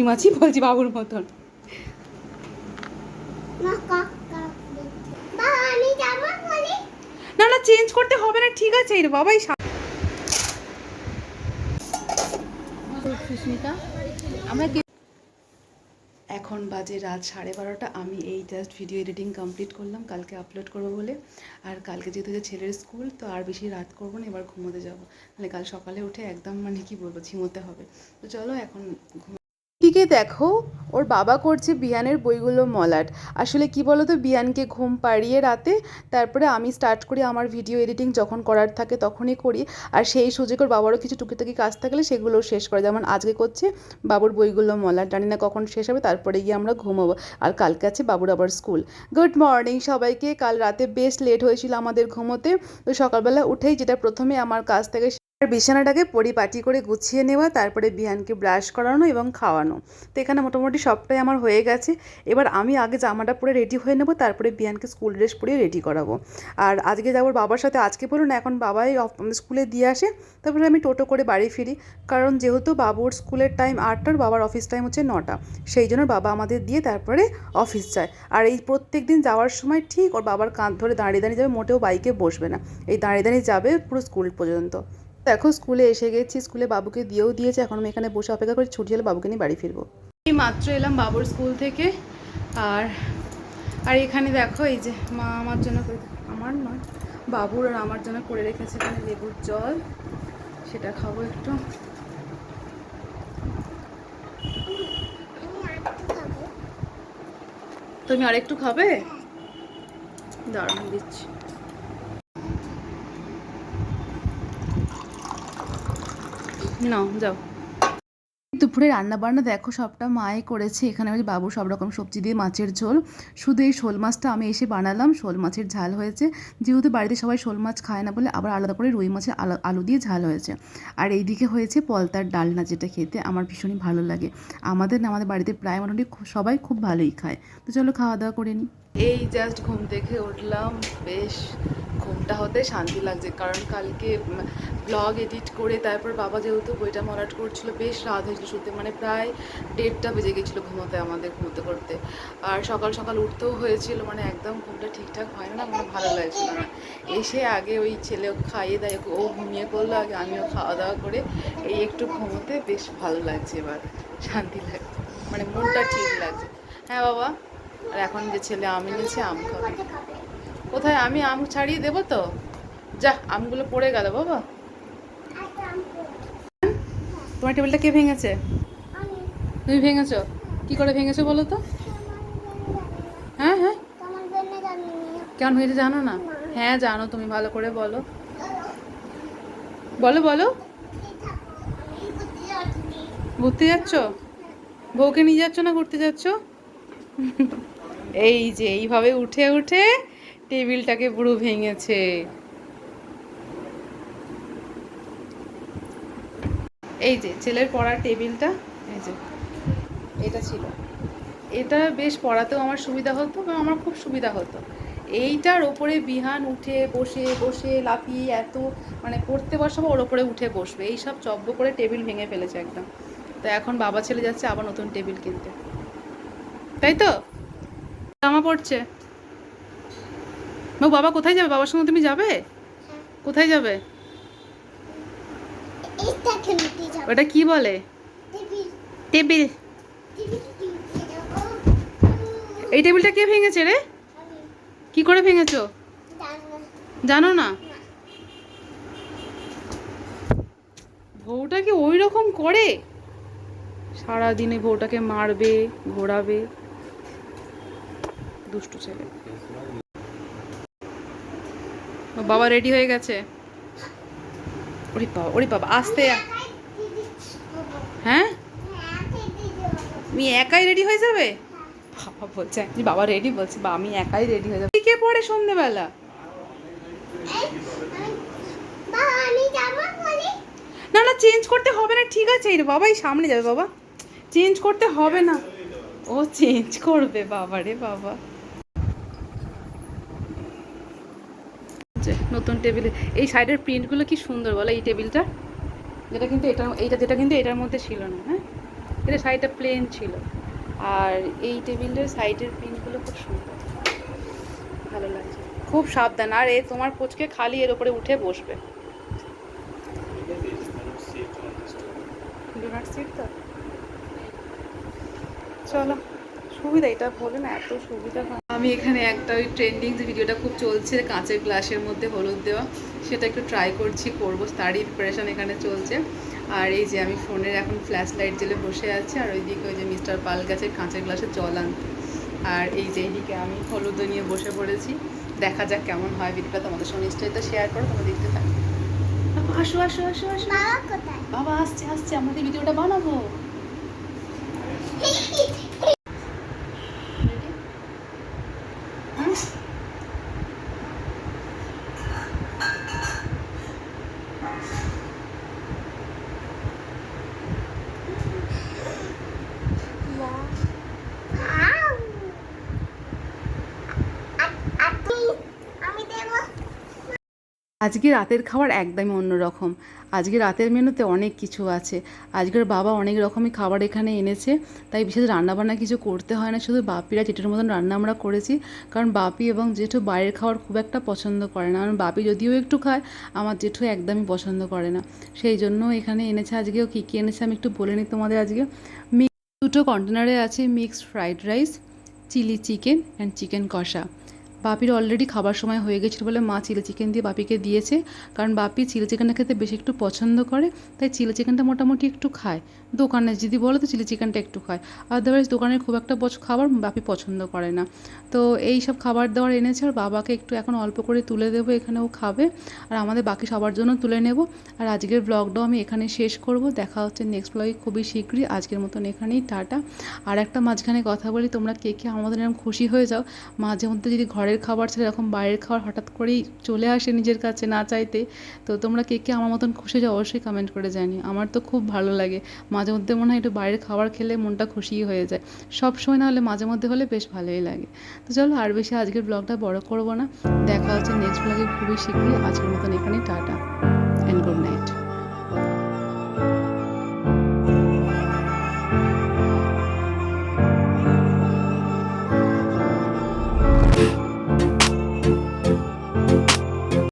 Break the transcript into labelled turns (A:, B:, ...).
A: আমি মাছি বলছি বাবুর মতন।
B: না
A: না না চেঞ্জ করতে হবে না ঠিক আছে রে বাবাই সুস্মিতা আমরা এখন বাজে রাত সাড়ে বারোটা আমি এই জাস্ট ভিডিও এডিটিং কমপ্লিট করলাম কালকে আপলোড করব বলে। আর কালকে যেহেতু যে ছেলের স্কুল তো আর বেশি রাত করব না এবার ঘুমোতে যাব। মানে কাল সকালে উঠে একদম মানে কি বলব ঝিমোতে হবে। তো চলো এখন ঘুম দিকে দেখো, ওর বাবা করছে বিয়ানের বইগুলো মলাট। আসলে কি বলো তো বিয়ানকে ঘুম পাড়িয়ে রাতে তারপরে আমি স্টার্ট করি আমার ভিডিও এডিটিং যখন করার থাকে তখনই করি। আর সেই সুযোগে ওর বাবারও কিছু টুকিটাকি কাজ থাকলে সেগুলো শেষ করে যেমন আজকে করছে বাবুর বইগুলো মলাট। জানি না কখন শেষ হবে, তারপরে গিয়ে আমরা ঘুমাবো। আর কালকে আছে বাবুর আবার স্কুল গুড মর্নিং সবাইকে। কাল রাতে বেশ লেট হয়েছিল আমাদের ঘুমোতে। তো সকালবেলা উঠেই যেটা প্রথমে আমার কাজ থেকে আর বিছানাটাকে পরিপাটি করে গুছিয়ে নেওয়া, তারপরে বিহানকে ব্রাশ করানো এবং খাওয়ানো। তো এখানে মোটামুটি সবটাই আমার হয়ে গেছে। এবার আমি আগে জামাটা পরে রেডি হয়ে নেব, তারপরে বিহানকে স্কুল ড্রেস পরিয়ে রেডি করাবো। আর আজকে যাব বাবার সাথে, আজকে বলুন না, এখন বাবাই স্কুলে দিয়ে আসে, তারপরে আমি টোটো করে বাড়ি ফিরি। কারণ যেহেতু বাবুর স্কুলের টাইম আটটার, বাবার অফিস টাইম হচ্ছে নটা। সেই জন্য বাবা আমাদের দিয়ে তারপরে অফিস যায়। আর এই প্রত্যেক দিন যাওয়ার সময় ঠিক ওর বাবার কাঁধ ধরে দাঁড়িয়ে দাঁড়িয়ে যাবে, মোটেও বাইকে বসবে না। এই দাঁড়িয়ে দাঁড়িয়ে যাবে পুরো স্কুল পর্যন্ত। দেখো স্কুলে এসে গেছি, স্কুলে বাবুকে দিয়েও দিয়েছে, এখন আমি এখানে বসে অপেক্ষা করে ছুটি হলে বাবুকে নিয়ে বাড়ি ফিরবো। এই মাত্র এলাম বাবুর স্কুল থেকে, আর আর এখানে দেখো এই যে মা আমার জন্য আমার নয়, বাবুর আর আমার জন্য করে রেখেছে এখানে লেবুর জল, সেটা খাব একটু। তুমি আর একটু খাবে? দাঁড়ান দিচ্ছি। নাও যাও। দুপুরে রান্না বান্না দেখো সবটা মায়ে করেছে। এখানে আমি বাবু সব রকম সবজি দিয়ে মাছের ঝোল। শুধু এই শোল মাছটা আমি এসে বানালাম শোল মাছের ঝাল হয়েছে। যেহেতু বাড়িতে সবাই শোল মাছ খায় না বলে আবার আলাদা করে রুই মাছের আলু- আলু দিয়ে ঝাল হয়েছে। আর এইদিকে হয়েছে পলতার ডালনা যেটা খেতে আমার ভীষণই ভালো লাগে। আমাদের না আমাদের বাড়িতে প্রায় মোটামুটি সবাই খুব ভালোই খায়। তো চলো খাওয়া দাওয়া করে নিই এই জাস্ট ঘুম থেকে উঠলাম বেশ ঘুমটা হতে শান্তি লাগছে। কারণ কালকে ব্লগ এডিট করে তারপর বাবা যেহেতু বইটা মরাট করছিল, বেশ রাত হয়েছিল শুতে। মানে প্রায় দেড়টা বেজে গেছিল ঘুমোতে আমাদের, ঘুমোতে করতে। আর সকাল সকাল উঠতেও হয়েছিল মানে একদম ঘুমটা ঠিকঠাক হয় না মানে ভালো লাগছিল না। এসে আগে ওই ছেলে খাইয়ে দেয় ও ঘুমিয়ে পড়ল, আগে আমিও খাওয়া দাওয়া করে এই একটু ঘুমোতে বেশ ভালো লাগছে এবার, শান্তি লাগছে মানে মনটা ঠিক লাগছে। হ্যাঁ বাবা, আর এখন যে ছেলে আম এনেছে, আম খাবে। কোথায় আমি আম ছাড়িয়ে দেবো তো? যা, আমগুলো পড়ে গেল বাবা। তোমার টেবিলটা কে ভেঙেছে? তুমি ভেঙেছো? কি করে ভেঙেছো বলো তো? হ্যাঁ হ্যাঁ। কেমন হয়েছে জানো না? হ্যাঁ জানো, তুমি ভালো করে বলো। বলো বলো। ঘুরতে যাচ্ছ? বউকে নিয়ে যাচ্ছ না ঘুরতে যাচ্ছ? এই যে, এইভাবে উঠে উঠে টেবিলটাকে পুরো ভেঙেছে। এই যে ছেলের পড়ার টেবিলটা, এই যে, এটা ছিল। এটা বেশ পড়াতেও আমার সুবিধা হতো এবং আমার খুব সুবিধা হতো। এইটার ওপরে বিহান উঠে বসে বসে লাফিয়ে এত মানে পড়তে বসাবো, ওর ওপরে উঠে বসবে। এই সব চব্য করে টেবিল ভেঙে ফেলেছে একদম। তো এখন বাবা ছেলে যাচ্ছে আবার নতুন টেবিল কিনতে। তাই তো? জামা পড়ছে? ও বাবা কোথায় যাবে? বাবার সঙ্গে তুমি যাবে? কোথায় যাবে? ওটা কি বলে? টেবিল। এই টেবিলটা কে ভেঙেছে রে? কি করে ভেঙেছো?
B: জানো
A: না? বউটা কি ওই রকম করে? সারাদিনে বউটাকে মারবে, ঘোরাবে। দুষ্টু ছেলে। বাবা রেডি হয়ে গেছে। ওরে বাবা ওরে বাবা, আসতে। হ্যাঁ? তুমি একাই রেডি হয়ে যাবে? বাবা বলছে যে বাবা রেডি বলছে, বা আমি একাই রেডি হয়ে যাব। কে পড়ে সন্ধেবেলা? না না চেঞ্জ করতে হবে না, ঠিক আছে রে বাবা এই সামনে যাবে, বাবা। চেঞ্জ করতে হবে না। ও চেঞ্জ করবে, বাবা রে বাবা। যে নতুন টেবিলে, এই সাইডের প্রিন্টগুলো কি সুন্দর বলো এই টেবিলটা? যেটা কিন্তু এটা, এইটা যেটা কিন্তু এটার মধ্যে ছিল না হ্যাঁ? এটা সাইডটা প্লেন ছিল। আর এই টেবিলের সাইডের প্রিন্টগুলো খুব সুন্দর। ভালো লাগছে। খুব সাবধান। আর এ তোমার কোচকে খালি এর উপরে উঠে বসবে। সিট তো চলো, সুবিধা, এটা বলে না, এত সুবিধা হয়। আমি এখানে একটা ওই ট্রেন্ডিং যে ভিডিওটা খুব চলছে কাঁচের গ্লাসের মধ্যে হলুদ দেওয়া সেটা একটু ট্রাই করছি করব তারই প্রিপারেশন এখানে চলছে। আর এই যে আমি ফোনের এখন ফ্ল্যাশ লাইট জেলে বসে আছি আর ওইদিকে ওই যে মিস্টার পাল গাছের কাঁচের গ্লাসে জল আনতে। আর এই যে এইদিকে আমি হলুদ নিয়ে বসে পড়েছি। দেখা যাক কেমন হয় ভিডিওটা তোমাদের সঙ্গে নিশ্চয়ই তো শেয়ার করো তোমরা দেখতে থাকো। আসো আসো আসো আসো।
B: বাবা
A: বাবা আসছে আসছে আমাদের ভিডিওটা বানাবো। আজকে রাতের খাবার একদমই অন্যরকম। আজকে রাতের মেনুতে অনেক কিছু আছে। আজকের বাবা অনেক রকমই খাবার এখানে এনেছে, তাই বিশেষ রান্নাবান্না কিছু করতে হয় না। শুধু বাপিরা জেঠুর মতন রান্না আমরা করেছি, কারণ বাপি এবং জেঠু বাইরের খাবার খুব একটা পছন্দ করে না। কারণ বাপি যদিও একটু খায়, আমার জেঠু একদমই পছন্দ করে না। সেই জন্য এখানে এনেছে, আজকেও কী কী এনেছে আমি একটু বলে নিই তোমাদের আজকে। দুটো কন্টেনারে আছে mixed fried rice chilli chicken and chicken কষা। বাপির অলরেডি খাবার সময় হয়ে গেছিল বলে মা চিলি চিকেন দিয়ে বাপিকে দিয়েছে। কারণ বাপি চিলি চিকেনটা খেতে বেশি একটু পছন্দ করে, তাই চিলি চিকেনটা মোটামুটি একটু খায়। দোকানে যদি বলো তো চিলি চিকেনটা একটু খায়। আদারওয়াইজ দোকানের খুব একটা খাবার বাপি পছন্দ করে না। তো এই সব খাবার দাবার এনেছে আর বাবাকে একটু এখন অল্প করে তুলে দেবো, এখানে ও খাবে। আর আমাদের বাকি সবার জন্য তুলে নেব। আর আজকের ব্লগটাও আমি এখানে শেষ করব। দেখা হচ্ছে নেক্সট ব্লগে খুবই শীঘ্রই। আজকের মতন এখানেই টাটা। আর একটা মাঝখানে কথা বলি, তোমরা কে কে আমাদের এরকম খুশি হয়ে যাও, মাঝে মধ্যে যদি ঘরের খাবার ছেড়ে এরকম বাইরের খাবার হঠাৎ করেই চলে আসে নিজের কাছে না চাইতে, তো তোমরা কে কে আমার মতন খুশি যাও অবশ্যই কমেন্ট করে জানি আমার তো খুব ভালো লাগে। মাঝে মধ্যে মনে হয় একটু বাইরের খাবার খেলে মনটা খুশি হয়ে যায়। সব সময় না হলে মাঝে মধ্যে হলে বেশ ভালোই লাগে। তো চলো আর বেশি আজকের ব্লগটা বড় করব না। দেখা হচ্ছে নেক্সট ব্লগে খুবই শীঘ্রই। আজকের মতন এখানে টাটা।